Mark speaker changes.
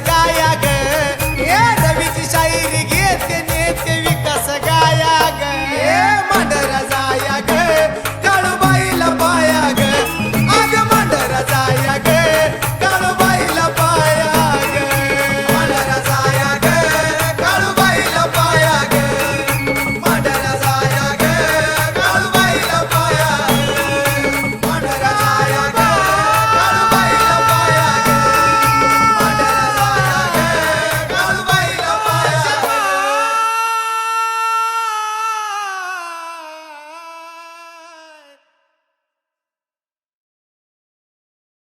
Speaker 1: गाया